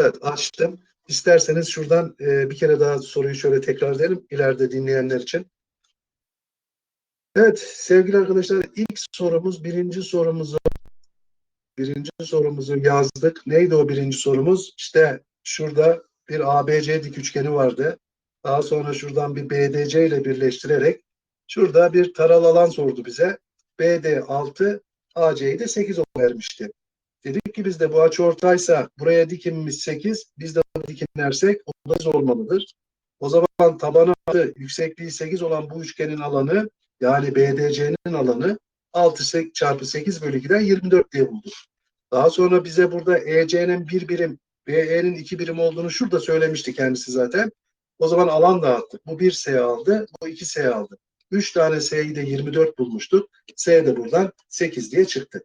Evet açtım. İsterseniz şuradan e, bir kere daha soruyu şöyle tekrar edelim ileride dinleyenler için. Evet sevgili arkadaşlar ilk sorumuz birinci sorumuzu birinci sorumuzu yazdık. Neydi o birinci sorumuz? İşte şurada bir ABC dik üçgeni vardı. Daha sonra şuradan bir BDC ile birleştirerek şurada bir taral alan sordu bize. BD 6, AC'yi de 8 vermişti. Dedik ki biz de bu açı ortaysa buraya dikimimiz 8, biz de dikimlersek o da biz olmalıdır. O zaman tabanı 6, yüksekliği 8 olan bu üçgenin alanı yani BDC'nin alanı 6 çarpı 8 bölü 2'den 24 diye bulduk. Daha sonra bize burada EC'nin bir birim, BE'nin iki birim olduğunu şurada söylemişti kendisi zaten. O zaman alan dağıttık. Bu 1 S aldı, bu 2 S aldı. 3 tane S'yi de 24 bulmuştuk. S de buradan 8 diye çıktı.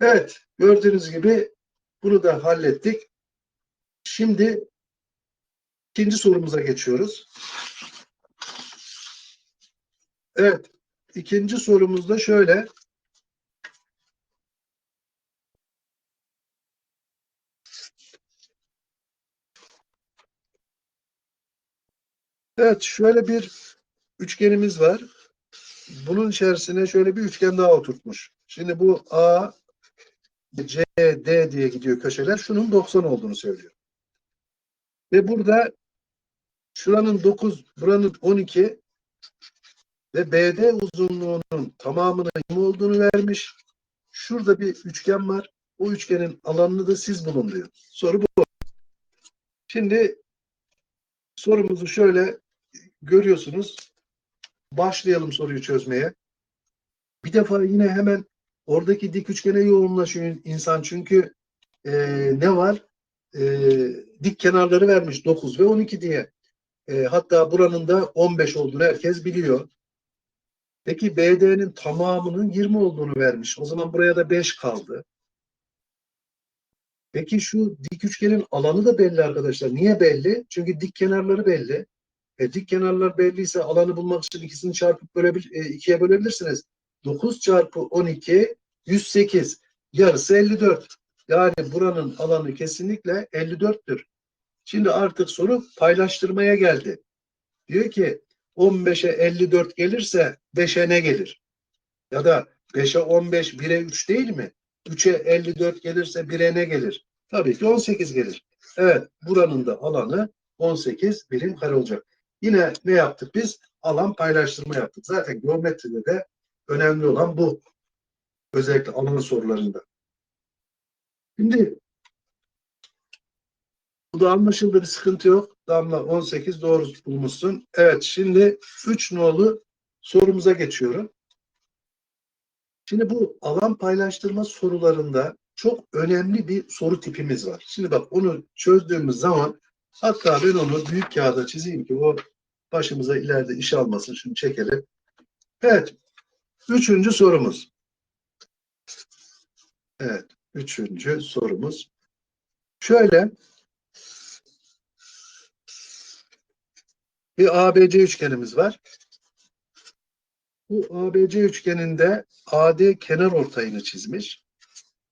Evet, gördüğünüz gibi bunu da hallettik. Şimdi ikinci sorumuza geçiyoruz. Evet, ikinci sorumuzda şöyle. Evet, şöyle bir üçgenimiz var. Bunun içerisine şöyle bir üçgen daha oturtmuş. Şimdi bu A, C, D diye gidiyor köşeler. Şunun 90 olduğunu söylüyor. Ve burada şuranın 9, buranın 12 ve BD uzunluğunun tamamının 20 olduğunu vermiş. Şurada bir üçgen var. O üçgenin alanını da siz bulun diyor. Soru bu. Şimdi sorumuzu şöyle görüyorsunuz. Başlayalım soruyu çözmeye. Bir defa yine hemen oradaki dik üçgene yoğunlaşıyor insan. Çünkü e, ne var? E, dik kenarları vermiş 9 ve 12 diye. E, hatta buranın da 15 olduğunu herkes biliyor. Peki BD'nin tamamının 20 olduğunu vermiş. O zaman buraya da 5 kaldı. Peki şu dik üçgenin alanı da belli arkadaşlar. Niye belli? Çünkü dik kenarları belli. E, dik kenarlar belliyse alanı bulmak için ikisini çarpıp bölebil, e, ikiye bölebilirsiniz. 9 çarpı 12 108. Yarısı 54. Yani buranın alanı kesinlikle 54'tür. Şimdi artık soru paylaştırmaya geldi. Diyor ki 15'e 54 gelirse 5'e ne gelir? Ya da 5'e 15 1'e 3 değil mi? 3'e 54 gelirse 1'e ne gelir? Tabii ki 18 gelir. Evet buranın da alanı 18 birim kare olacak. Yine ne yaptık biz? Alan paylaştırma yaptık. Zaten geometride de önemli olan bu. Özellikle alan sorularında. Şimdi bu da anlaşıldı bir sıkıntı yok. Damla 18 doğru bulmuşsun. Evet şimdi 3 nolu sorumuza geçiyorum. Şimdi bu alan paylaştırma sorularında çok önemli bir soru tipimiz var. Şimdi bak onu çözdüğümüz zaman hatta ben onu büyük kağıda çizeyim ki o başımıza ileride iş almasın. Şunu çekelim. Evet. Üçüncü sorumuz. Evet. Üçüncü sorumuz. Şöyle bir ABC üçgenimiz var. Bu ABC üçgeninde AD kenar ortayını çizmiş.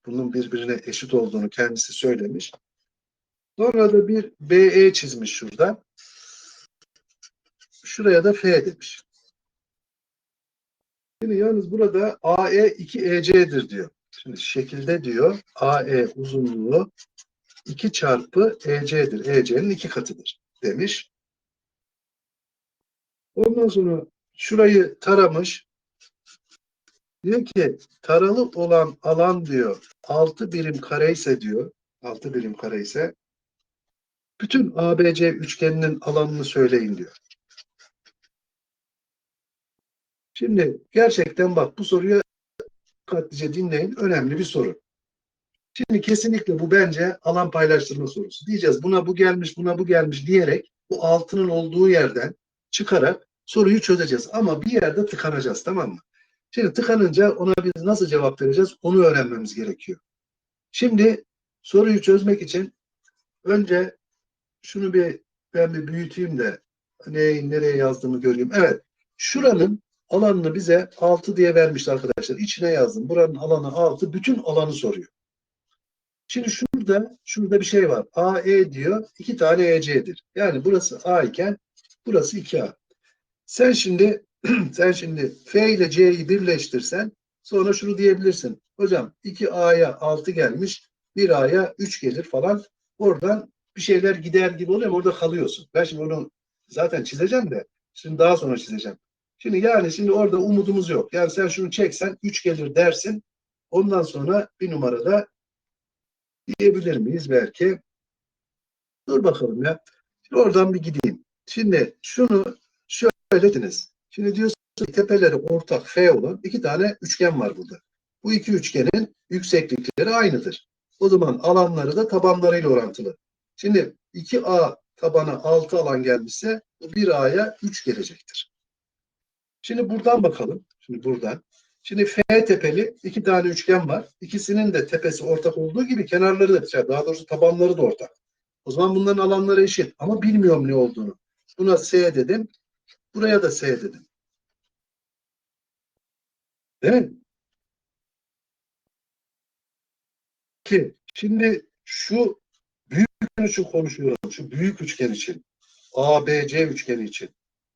Bunun birbirine eşit olduğunu kendisi söylemiş. Sonra da bir BE çizmiş şurada. Şuraya da F demiş. Şimdi yalnız burada AE 2EC'dir diyor. Şimdi şekilde diyor AE uzunluğu 2 çarpı EC'dir. EC'nin iki katıdır demiş. Ondan sonra şurayı taramış. Diyor ki taralı olan alan diyor 6 birim kare ise diyor 6 birim kare ise bütün ABC üçgeninin alanını söyleyin diyor. Şimdi gerçekten bak bu soruyu dikkatlice dinleyin. Önemli bir soru. Şimdi kesinlikle bu bence alan paylaştırma sorusu. Diyeceğiz buna bu gelmiş, buna bu gelmiş diyerek bu altının olduğu yerden çıkarak soruyu çözeceğiz. Ama bir yerde tıkanacağız tamam mı? Şimdi tıkanınca ona biz nasıl cevap vereceğiz onu öğrenmemiz gerekiyor. Şimdi soruyu çözmek için önce şunu bir ben bir büyüteyim de ne, nereye yazdığımı göreyim. Evet. Şuranın alanını bize 6 diye vermişti arkadaşlar. İçine yazdım. Buranın alanı 6. Bütün alanı soruyor. Şimdi şurada şurada bir şey var. AE diyor. iki tane EC'dir. Yani burası A iken burası 2A. Sen şimdi sen şimdi F ile C'yi birleştirsen sonra şunu diyebilirsin. Hocam 2A'ya 6 gelmiş 1A'ya 3 gelir falan. Oradan bir şeyler gider gibi oluyor orada kalıyorsun. Ben şimdi onu zaten çizeceğim de şimdi daha sonra çizeceğim. Şimdi yani şimdi orada umudumuz yok. Yani sen şunu çeksen 3 gelir dersin. Ondan sonra bir numarada diyebilir miyiz belki? Dur bakalım ya. Şimdi oradan bir gideyim. Şimdi şunu şöyle dediniz. Şimdi diyorsunuz ki tepeleri ortak F olan iki tane üçgen var burada. Bu iki üçgenin yükseklikleri aynıdır. O zaman alanları da tabanlarıyla orantılı. Şimdi 2A tabana 6 alan gelmişse 1A'ya 3 gelecektir. Şimdi buradan bakalım. Şimdi buradan. Şimdi F tepeli iki tane üçgen var. İkisinin de tepesi ortak olduğu gibi kenarları da daha doğrusu tabanları da ortak. O zaman bunların alanları eşit ama bilmiyorum ne olduğunu. Buna S dedim. Buraya da S dedim. Değil mi? Ki şimdi şu büyük üçgen için konuşuyorum. Şu büyük üçgen için. ABC üçgeni için.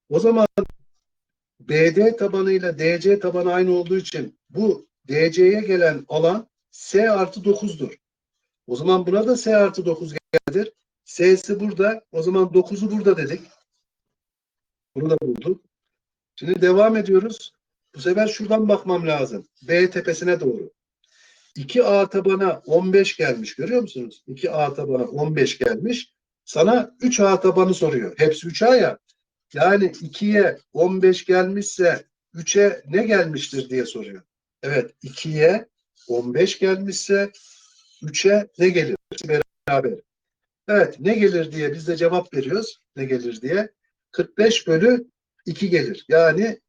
O zaman BD tabanıyla DC tabanı aynı olduğu için bu DC'ye gelen alan S artı 9'dur. O zaman buna da S artı 9 gelir. S'si burada. O zaman 9'u burada dedik. Bunu da bulduk. Şimdi devam ediyoruz. Bu sefer şuradan bakmam lazım. B tepesine doğru. 2A tabana 15 gelmiş. Görüyor musunuz? 2A tabana 15 gelmiş. Sana 3A tabanı soruyor. Hepsi 3A ya. Yani 2'ye 15 gelmişse 3'e ne gelmiştir diye soruyor. Evet 2'ye 15 gelmişse 3'e ne gelir? Beraber. Evet ne gelir diye biz de cevap veriyoruz. Ne gelir diye. 45 bölü 2 gelir. Yani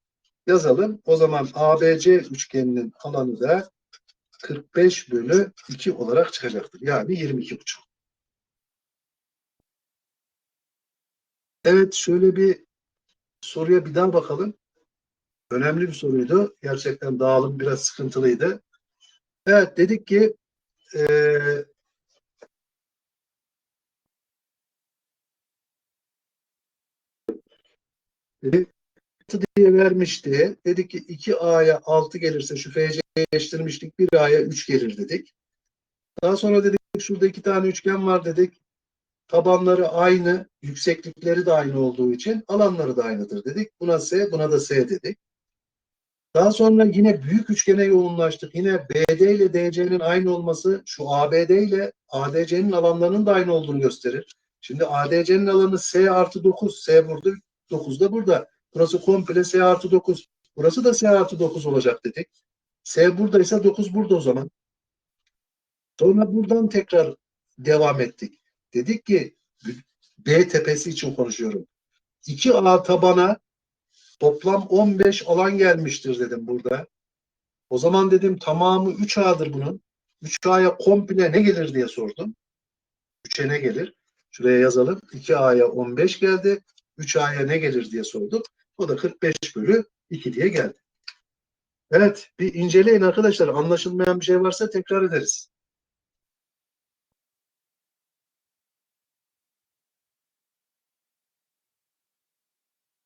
yazalım. O zaman ABC üçgeninin alanı da 45 bölü 2 olarak çıkacaktır. Yani 22,5. Evet şöyle bir soruya bir daha bakalım. Önemli bir soruydu. Gerçekten dağılım biraz sıkıntılıydı. Evet dedik ki ee, dedik, diye vermişti. Dedik ki 2A'ya 6 gelirse şu FC'yi değiştirmiştik. 1A'ya 3 gelir dedik. Daha sonra dedik şurada iki tane üçgen var dedik. Tabanları aynı, yükseklikleri de aynı olduğu için alanları da aynıdır dedik. Buna S, buna da S dedik. Daha sonra yine büyük üçgene yoğunlaştık. Yine BD ile DC'nin aynı olması şu ABD ile ADC'nin alanlarının da aynı olduğunu gösterir. Şimdi ADC'nin alanı S artı 9. S burada, 9 da burada. Burası komple S artı 9. Burası da S artı 9 olacak dedik. S buradaysa 9 burada o zaman. Sonra buradan tekrar devam ettik. Dedik ki B tepesi için konuşuyorum. 2A tabana toplam 15 alan gelmiştir dedim burada. O zaman dedim tamamı 3A'dır bunun. 3A'ya komple ne gelir diye sordum. 3'e ne gelir? Şuraya yazalım. 2A'ya 15 geldi. 3A'ya ne gelir diye sorduk. O da 45 bölü 2 diye geldi. Evet bir inceleyin arkadaşlar. Anlaşılmayan bir şey varsa tekrar ederiz.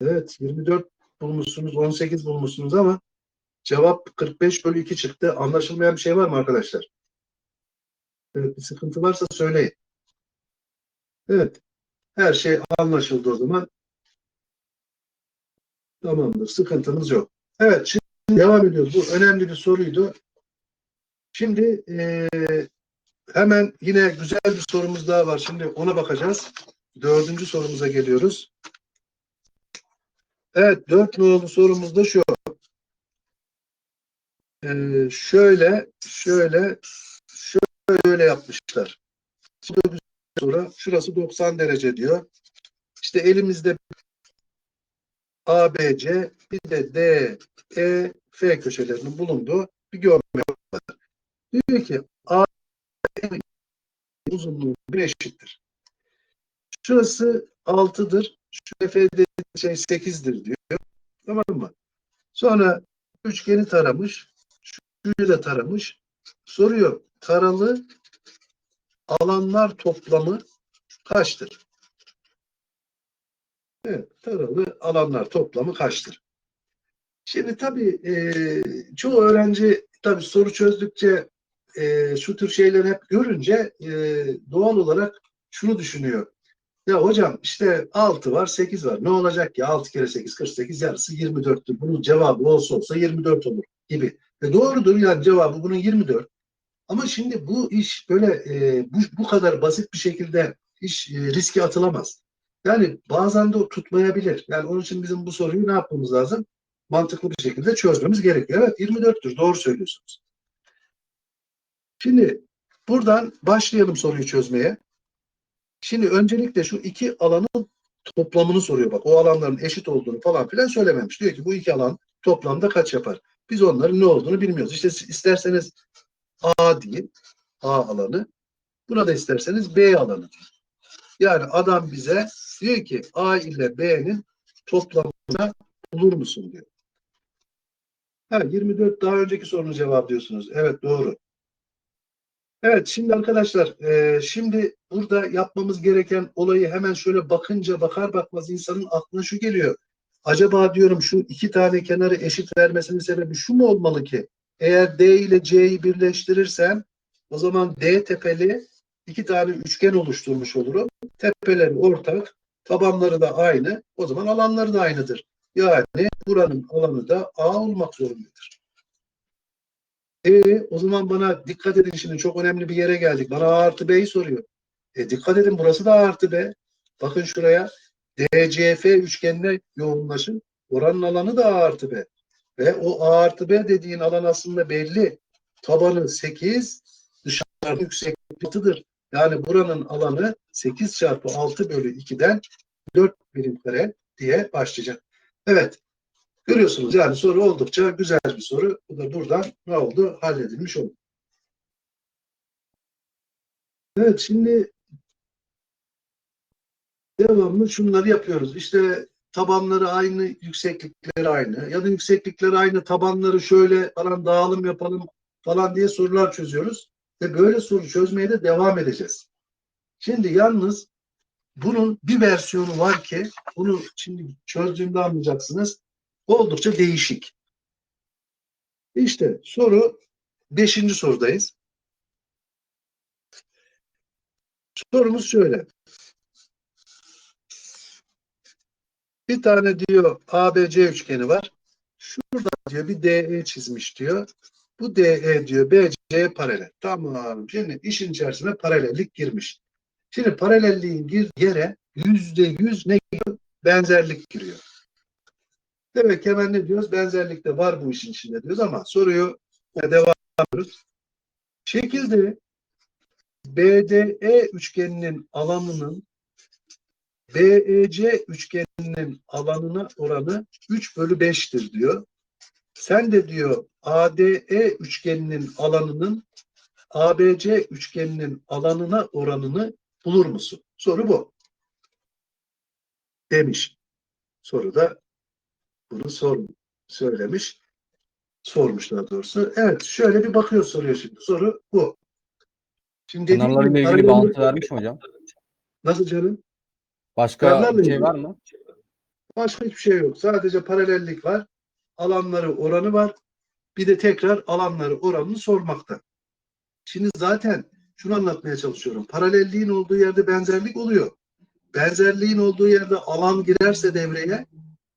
Evet 24 bulmuşsunuz 18 bulmuşsunuz ama cevap 45 bölü 2 çıktı. Anlaşılmayan bir şey var mı arkadaşlar? Evet bir sıkıntı varsa söyleyin. Evet. Her şey anlaşıldı o zaman. Tamamdır. Sıkıntımız yok. Evet şimdi devam ediyoruz. Bu önemli bir soruydu. Şimdi e, hemen yine güzel bir sorumuz daha var. Şimdi ona bakacağız. Dördüncü sorumuza geliyoruz. Evet, dört numaralı sorumuz da şu. Ee, şöyle, şöyle, şöyle yapmışlar. Soru. Şurası 90 derece diyor. İşte elimizde ABC, bir de D, E, F köşelerinin bulunduğu bir görme var. Diyor ki A uzunluğu bir eşittir. Şurası 6'dır. Şu F şey 8'dir diyor. Tamam mı? Sonra üçgeni taramış. Şuyu da taramış. Soruyor. Taralı alanlar toplamı kaçtır? Evet, taralı alanlar toplamı kaçtır? Şimdi tabii e, çoğu öğrenci tabii soru çözdükçe e, şu tür şeyleri hep görünce e, doğal olarak şunu düşünüyor. Ya hocam işte 6 var 8 var. Ne olacak ki 6 kere 8 48 yarısı 24'tür. Bunun cevabı olsa olsa 24 olur gibi. Ve doğrudur yani cevabı bunun 24. Ama şimdi bu iş böyle e, bu, bu kadar basit bir şekilde iş e, riske atılamaz. Yani bazen de tutmayabilir. Yani onun için bizim bu soruyu ne yapmamız lazım? Mantıklı bir şekilde çözmemiz gerekiyor. Evet 24'tür. Doğru söylüyorsunuz. Şimdi buradan başlayalım soruyu çözmeye. Şimdi öncelikle şu iki alanın toplamını soruyor bak. O alanların eşit olduğunu falan filan söylememiş. Diyor ki bu iki alan toplamda kaç yapar? Biz onların ne olduğunu bilmiyoruz. İşte isterseniz A deyin. A alanı. Buna da isterseniz B alanı deyin. Yani adam bize diyor ki A ile B'nin toplamını bulur musun diyor. Ha, 24 daha önceki sorunun cevabı diyorsunuz. Evet doğru. Evet şimdi arkadaşlar e, şimdi burada yapmamız gereken olayı hemen şöyle bakınca bakar bakmaz insanın aklına şu geliyor. Acaba diyorum şu iki tane kenarı eşit vermesinin sebebi şu mu olmalı ki? Eğer D ile C'yi birleştirirsem o zaman D tepeli iki tane üçgen oluşturmuş olurum. Tepeleri ortak, tabanları da aynı. O zaman alanları da aynıdır. Yani buranın alanı da A olmak zorundadır. E, o zaman bana dikkat edin şimdi çok önemli bir yere geldik. Bana A artı B'yi soruyor. E, dikkat edin burası da A artı B. Bakın şuraya DCF üçgenine yoğunlaşın. Oranın alanı da A artı B. Ve o A artı B dediğin alan aslında belli. Tabanı 8, dışarı yüksekliği 6'dır. Yani buranın alanı 8 çarpı 6 bölü 2'den 4 birim kare diye başlayacak. Evet. Görüyorsunuz yani soru oldukça güzel bir soru. Bu da buradan ne oldu? Halledilmiş oldu. Evet şimdi devamlı şunları yapıyoruz. İşte tabanları aynı, yükseklikleri aynı ya da yükseklikleri aynı, tabanları şöyle falan dağılım yapalım falan diye sorular çözüyoruz. Ve böyle soru çözmeye de devam edeceğiz. Şimdi yalnız bunun bir versiyonu var ki bunu şimdi çözdüğümde anlayacaksınız. Oldukça değişik. İşte soru beşinci sorudayız. Sorumuz şöyle. Bir tane diyor ABC üçgeni var. Şurada diyor bir DE çizmiş diyor. Bu DE diyor BC'ye paralel. Tamam. Şimdi işin içerisine paralellik girmiş. Şimdi paralelliğin gir yere yüzde yüz ne giriyor? Benzerlik giriyor. Demek ki hemen ne diyoruz? Benzerlik de var bu işin içinde diyoruz ama soruyu devam ediyoruz. Şekilde BDE üçgeninin alanının BEC üçgeninin alanına oranı 3 bölü 5'tir diyor. Sen de diyor ADE üçgeninin alanının ABC üçgeninin alanına oranını bulur musun? Soru bu. Demiş. Soruda bunu sor, söylemiş. Sormuş daha doğrusu. Evet şöyle bir bakıyor soruyor şimdi. Soru bu. Şimdi gibi ilgili paralellik- bağıntı vermiş mi hocam? Nasıl canım? Başka bir şey var mı? Başka hiçbir şey yok. Sadece paralellik var. Alanları oranı var. Bir de tekrar alanları oranını sormakta. Şimdi zaten şunu anlatmaya çalışıyorum. Paralelliğin olduğu yerde benzerlik oluyor. Benzerliğin olduğu yerde alan girerse devreye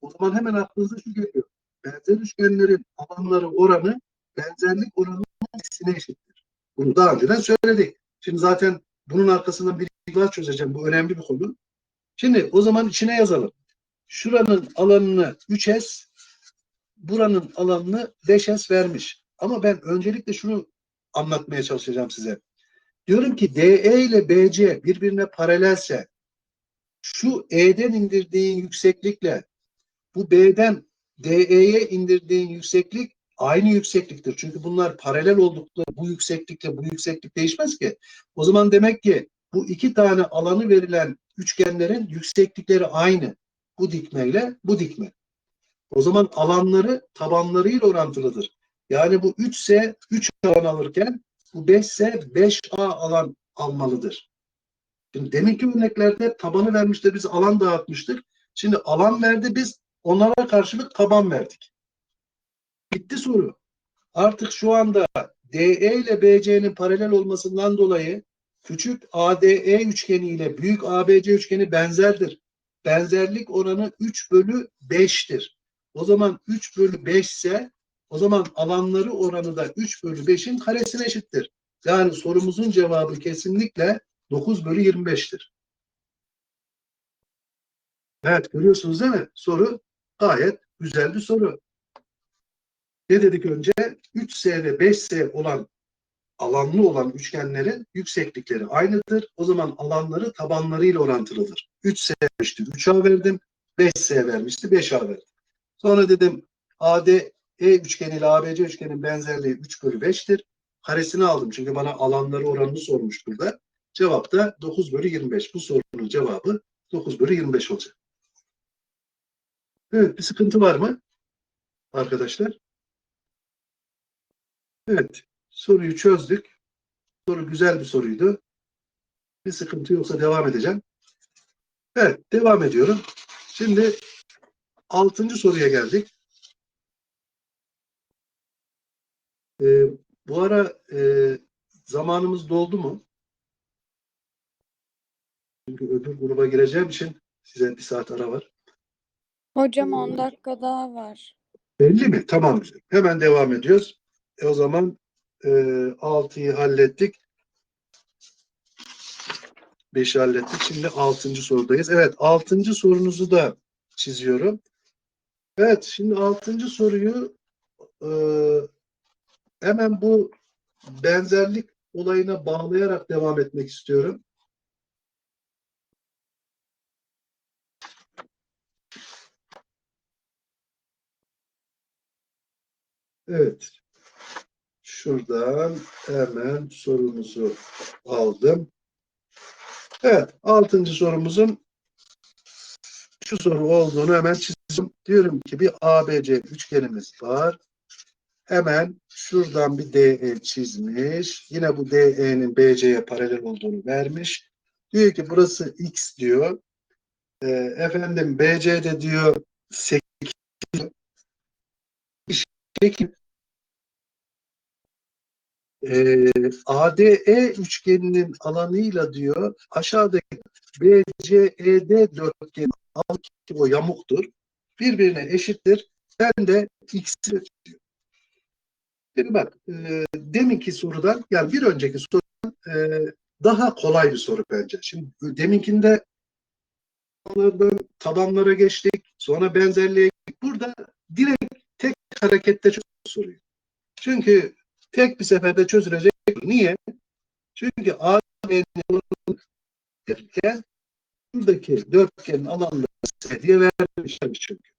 o zaman hemen aklınıza şu geliyor. Benzer üçgenlerin alanları oranı benzerlik oranının aksine eşittir. Bunu daha önceden söyledik. Şimdi zaten bunun arkasından bir daha çözeceğim. Bu önemli bir konu. Şimdi o zaman içine yazalım. Şuranın alanını 3S, buranın alanını 5S vermiş. Ama ben öncelikle şunu anlatmaya çalışacağım size. Diyorum ki DE ile BC birbirine paralelse şu E'den indirdiğin yükseklikle bu B'den DE'ye indirdiğin yükseklik aynı yüksekliktir. Çünkü bunlar paralel oldukları bu yükseklikle bu yükseklik değişmez ki. O zaman demek ki bu iki tane alanı verilen üçgenlerin yükseklikleri aynı. Bu dikmeyle bu dikme. O zaman alanları tabanlarıyla orantılıdır. Yani bu 3 ise 3 alan alırken bu 5 ise 5A alan almalıdır. Şimdi deminki örneklerde tabanı vermişti biz alan dağıtmıştık. Şimdi alan verdi biz onlara karşılık taban verdik. Bitti soru. Artık şu anda DE ile BC'nin paralel olmasından dolayı küçük ADE üçgeni ile büyük ABC üçgeni benzerdir. Benzerlik oranı 3 bölü 5'tir. O zaman 3 bölü 5 ise o zaman alanları oranı da 3 bölü 5'in karesine eşittir. Yani sorumuzun cevabı kesinlikle 9 bölü 25'tir. Evet görüyorsunuz değil mi? Soru gayet güzel bir soru. Ne dedik önce? 3S ve 5S olan alanlı olan üçgenlerin yükseklikleri aynıdır. O zaman alanları tabanlarıyla orantılıdır. 3S vermişti 3A verdim. 5S vermişti 5A verdim. Sonra dedim ADE üçgeni ile ABC üçgenin benzerliği 3 bölü 5'tir. Karesini aldım çünkü bana alanları oranını sormuş burada. Cevap da 9 bölü 25. Bu sorunun cevabı 9 bölü 25 olacak. Evet bir sıkıntı var mı? Arkadaşlar. Evet. Soruyu çözdük. Soru güzel bir soruydu. Bir sıkıntı yoksa devam edeceğim. Evet, devam ediyorum. Şimdi altıncı soruya geldik. Ee, bu ara e, zamanımız doldu mu? Çünkü öbür gruba gireceğim için size bir saat ara var. Hocam 10 dakika daha var. Belli mi? Tamam. Hemen devam ediyoruz. E o zaman e, 6'yı hallettik. 5'i hallettik. Şimdi 6. sorudayız. Evet 6. sorunuzu da çiziyorum. Evet şimdi 6. soruyu e, hemen bu benzerlik olayına bağlayarak devam etmek istiyorum. Evet. Şuradan hemen sorumuzu aldım. Evet. Altıncı sorumuzun şu soru olduğunu hemen çizdim. Diyorum ki bir ABC üçgenimiz var. Hemen şuradan bir DE çizmiş. Yine bu DE'nin BC'ye paralel olduğunu vermiş. Diyor ki burası X diyor. Ee, efendim BC'de diyor 8 şekil e, ADE üçgeninin alanıyla diyor aşağıdaki BCED dörtgeni al ki o yamuktur. Birbirine eşittir. Ben de x'i diyor. Şimdi bak e, deminki sorudan yani bir önceki sorudan e, daha kolay bir soru bence. Şimdi deminkinde tabanlardan tabanlara geçtik. Sonra benzerliğe gittik. Burada direkt harekette çözüyor soruyu. Çünkü tek bir seferde çözülecek. Niye? Çünkü AB'nin derken buradaki dörtgenin alanları diye vermişler çünkü.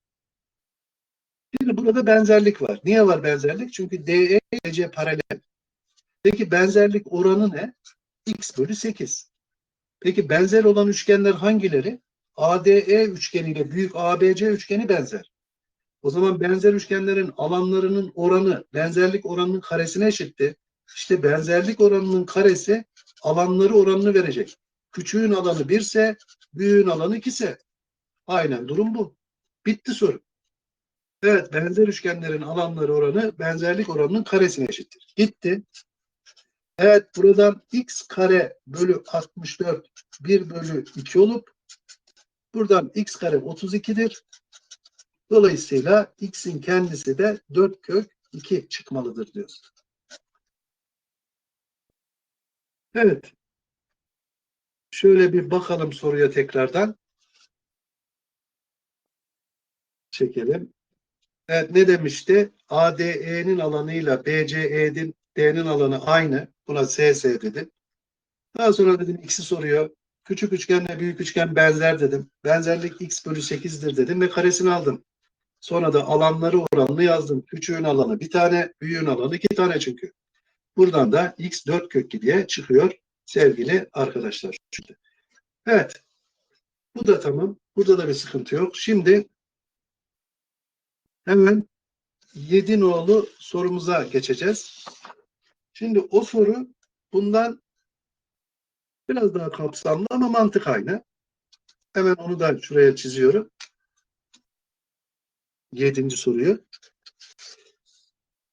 Şimdi burada benzerlik var. Niye var benzerlik? Çünkü DE C paralel. Peki benzerlik oranı ne? X bölü 8. Peki benzer olan üçgenler hangileri? ADE üçgeniyle büyük ABC üçgeni benzer. O zaman benzer üçgenlerin alanlarının oranı benzerlik oranının karesine eşitti. İşte benzerlik oranının karesi alanları oranını verecek. Küçüğün alanı 1 ise büyüğün alanı 2 ise. Aynen durum bu. Bitti soru. Evet benzer üçgenlerin alanları oranı benzerlik oranının karesine eşittir. Gitti. Evet buradan x kare bölü 64 1 bölü 2 olup buradan x kare 32'dir. Dolayısıyla x'in kendisi de 4 kök 2 çıkmalıdır diyoruz. Evet. Şöyle bir bakalım soruya tekrardan. Çekelim. Evet ne demişti? ADE'nin alanıyla BCE'nin D'nin alanı aynı. Buna SS dedim. Daha sonra dedim x'i soruyor. Küçük üçgenle büyük üçgen benzer dedim. Benzerlik x bölü 8'dir dedim ve karesini aldım. Sonra da alanları oranını yazdım. Küçüğün alanı bir tane, büyüğün alanı iki tane çünkü. Buradan da x 4 kök 2 diye çıkıyor sevgili arkadaşlar. Evet. Bu da tamam. Burada da bir sıkıntı yok. Şimdi hemen 7 nolu sorumuza geçeceğiz. Şimdi o soru bundan Biraz daha kapsamlı ama mantık aynı. Hemen onu da şuraya çiziyorum. Yedinci soruyu.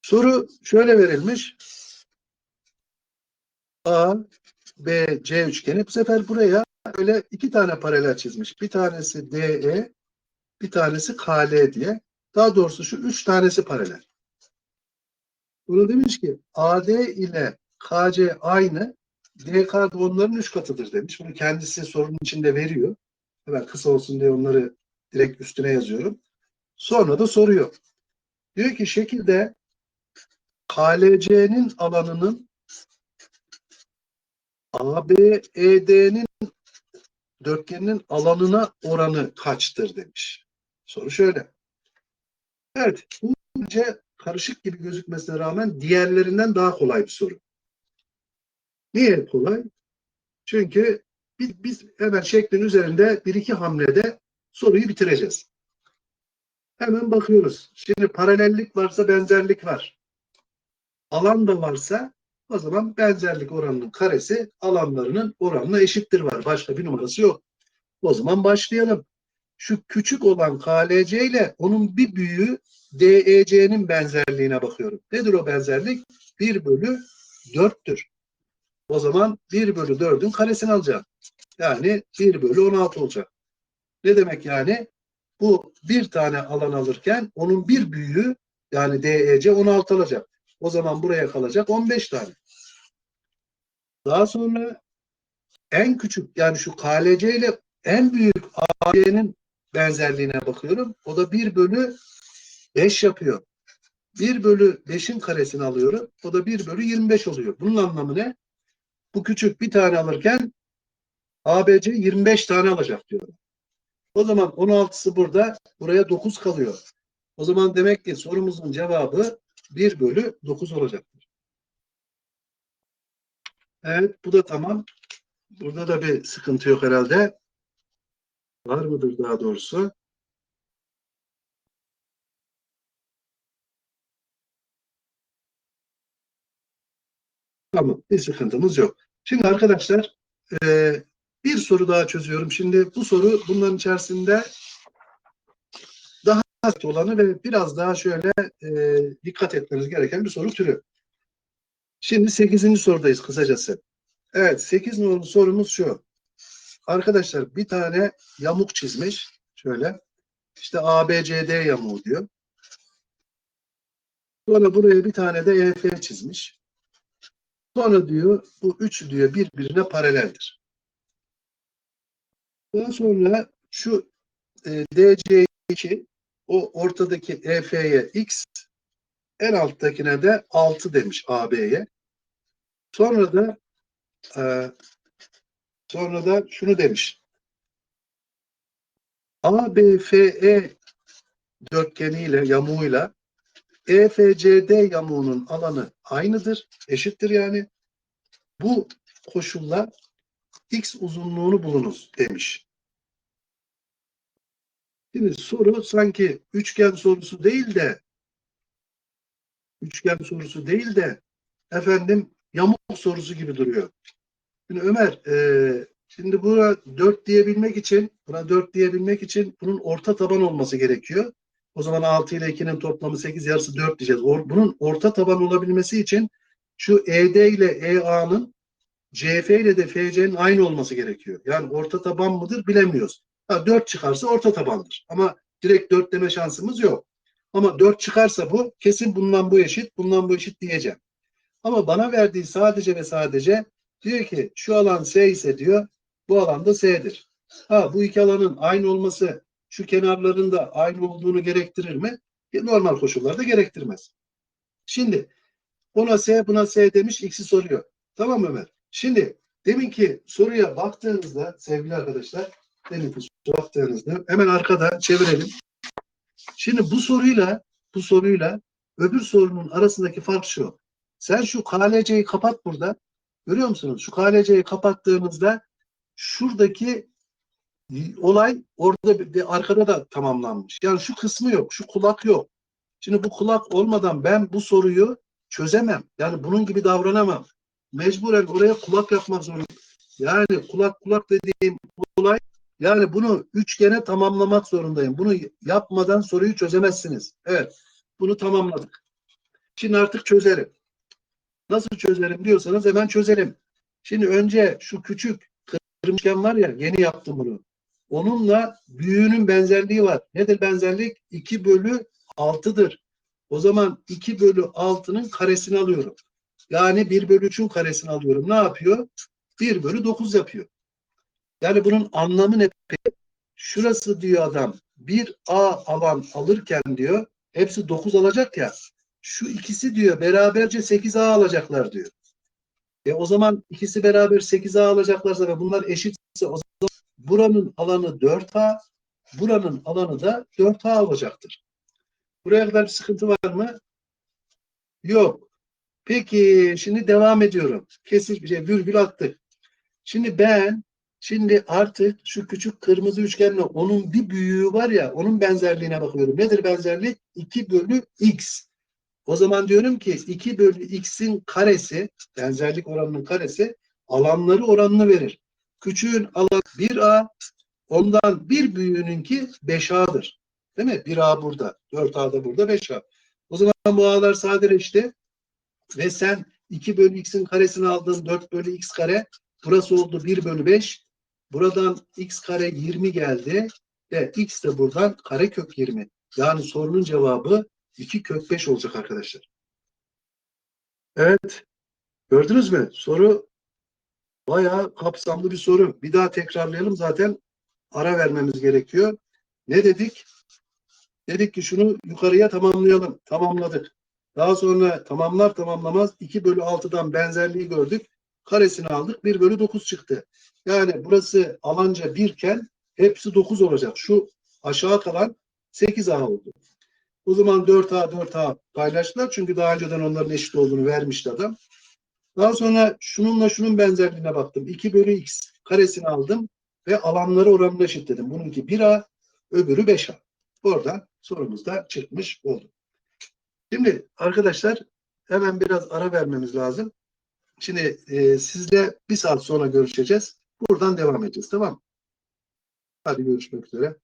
Soru şöyle verilmiş. A, B, C üçgeni. Bu sefer buraya böyle iki tane paralel çizmiş. Bir tanesi DE, bir tanesi KL diye. Daha doğrusu şu üç tanesi paralel. Bunu demiş ki AD ile KC aynı. DK da onların üç katıdır demiş. Bunu kendisi sorunun içinde veriyor. Hemen kısa olsun diye onları direkt üstüne yazıyorum. Sonra da soruyor. Diyor ki şekilde KLC'nin alanının ABED'nin dörtgeninin alanına oranı kaçtır demiş. Soru şöyle. Evet, bu önce karışık gibi gözükmesine rağmen diğerlerinden daha kolay bir soru. Niye kolay? Çünkü biz, biz hemen şeklin üzerinde bir iki hamlede soruyu bitireceğiz. Hemen bakıyoruz. Şimdi paralellik varsa benzerlik var. Alan da varsa o zaman benzerlik oranının karesi alanlarının oranına eşittir var. Başka bir numarası yok. O zaman başlayalım. Şu küçük olan KLC ile onun bir büyüğü DEC'nin benzerliğine bakıyorum. Nedir o benzerlik? 1 bölü 4'tür. O zaman 1 bölü 4'ün karesini alacağım. Yani 1 bölü 16 olacak. Ne demek yani? Bu bir tane alan alırken onun bir büyüğü yani DEC 16 alacak. O zaman buraya kalacak 15 tane. Daha sonra en küçük yani şu KLC ile en büyük AB'nin benzerliğine bakıyorum. O da 1 bölü 5 yapıyor. 1 bölü 5'in karesini alıyorum. O da 1 bölü 25 oluyor. Bunun anlamı ne? Bu küçük bir tane alırken ABC 25 tane alacak diyor. O zaman 16'sı burada. Buraya 9 kalıyor. O zaman demek ki sorumuzun cevabı 1 bölü 9 olacaktır. Evet bu da tamam. Burada da bir sıkıntı yok herhalde. Var mıdır daha doğrusu? Tamam. Bir sıkıntımız yok. Şimdi arkadaşlar bir soru daha çözüyorum. Şimdi bu soru bunların içerisinde daha basit olanı ve biraz daha şöyle e, dikkat etmeniz gereken bir soru türü. Şimdi 8. sorudayız kısacası. Evet 8 numaralı sorumuz şu. Arkadaşlar bir tane yamuk çizmiş. Şöyle. İşte ABCD yamuğu diyor. Sonra buraya bir tane de EF çizmiş. Sonra diyor bu üç diyor birbirine paraleldir. Daha sonra şu e, DC2 o ortadaki EF'ye X en alttakine de 6 demiş AB'ye. Sonra da e, sonra da şunu demiş. ABFE dörtgeniyle yamuğuyla EFCD yamuğunun alanı aynıdır, eşittir yani. Bu koşulla x uzunluğunu bulunuz demiş. Şimdi soru sanki üçgen sorusu değil de üçgen sorusu değil de efendim yamuk sorusu gibi duruyor. Şimdi Ömer e, şimdi buna 4 diyebilmek için buna 4 diyebilmek için bunun orta taban olması gerekiyor. O zaman 6 ile 2'nin toplamı 8 yarısı 4 diyeceğiz. Or, bunun orta taban olabilmesi için şu ED ile EA'nın CF ile de FC'nin aynı olması gerekiyor. Yani orta taban mıdır bilemiyoruz. Ha, 4 çıkarsa orta tabandır. Ama direkt 4 deme şansımız yok. Ama 4 çıkarsa bu kesin bundan bu eşit, bundan bu eşit diyeceğim. Ama bana verdiği sadece ve sadece diyor ki şu alan S ise diyor bu alan da S'dir. Ha bu iki alanın aynı olması şu kenarların da aynı olduğunu gerektirir mi? E, Normal koşullarda gerektirmez. Şimdi buna S buna S demiş x'i soruyor. Tamam Ömer? Şimdi deminki soruya baktığınızda sevgili arkadaşlar deminki soruya baktığınızda hemen arkada çevirelim. Şimdi bu soruyla bu soruyla öbür sorunun arasındaki fark şu. Sen şu KLC'yi kapat burada. Görüyor musunuz? Şu KLC'yi kapattığınızda şuradaki olay orada arkada da tamamlanmış. Yani şu kısmı yok, şu kulak yok. Şimdi bu kulak olmadan ben bu soruyu çözemem. Yani bunun gibi davranamam. Mecburen oraya kulak yapmak zorunda. Yani kulak kulak dediğim olay yani bunu üçgene tamamlamak zorundayım. Bunu yapmadan soruyu çözemezsiniz. Evet. Bunu tamamladık. Şimdi artık çözerim. Nasıl çözerim diyorsanız hemen çözelim. Şimdi önce şu küçük kırmızı üçgen var ya yeni yaptım bunu. Onunla büyüğünün benzerliği var. Nedir benzerlik? 2 bölü 6'dır. O zaman 2 bölü 6'nın karesini alıyorum. Yani 1 bölü 3'ün karesini alıyorum. Ne yapıyor? 1 bölü 9 yapıyor. Yani bunun anlamı ne? Şurası diyor adam 1A alan alırken diyor hepsi 9 alacak ya. Şu ikisi diyor beraberce 8A alacaklar diyor. E o zaman ikisi beraber 8A alacaklarsa ve bunlar eşitse o zaman buranın alanı 4A, buranın alanı da 4A olacaktır. Buraya kadar bir sıkıntı var mı? Yok. Peki şimdi devam ediyorum. Kesik bir şey virgül attık. Şimdi ben şimdi artık şu küçük kırmızı üçgenle onun bir büyüğü var ya onun benzerliğine bakıyorum. Nedir benzerlik? 2 bölü x. O zaman diyorum ki 2 bölü x'in karesi benzerlik oranının karesi alanları oranını verir. Küçüğün alanı 1a ondan bir büyüğününki 5a'dır. Değil mi? 1a burada. 4a da burada 5a. O zaman bu a'lar sadeleşti. Ve sen 2 bölü x'in karesini aldın 4 bölü x kare. Burası oldu 1 bölü 5. Buradan x kare 20 geldi. Ve x de buradan karekök 20. Yani sorunun cevabı 2 kök 5 olacak arkadaşlar. Evet. Gördünüz mü? Soru bayağı kapsamlı bir soru. Bir daha tekrarlayalım. Zaten ara vermemiz gerekiyor. Ne dedik? Dedik ki şunu yukarıya tamamlayalım. Tamamladık. Daha sonra tamamlar tamamlamaz 2 bölü 6'dan benzerliği gördük. Karesini aldık. 1 bölü 9 çıktı. Yani burası alanca 1 iken hepsi 9 olacak. Şu aşağı kalan 8A oldu. O zaman 4A 4A paylaştılar. Çünkü daha önceden onların eşit olduğunu vermişti adam. Daha sonra şununla şunun benzerliğine baktım. 2 bölü x karesini aldım ve alanları oranına eşitledim. Bununki 1A, öbürü 5A. Oradan sorumuz da çıkmış oldu. Şimdi arkadaşlar hemen biraz ara vermemiz lazım. Şimdi e, sizle bir saat sonra görüşeceğiz. Buradan devam edeceğiz. Tamam mı? Hadi görüşmek üzere.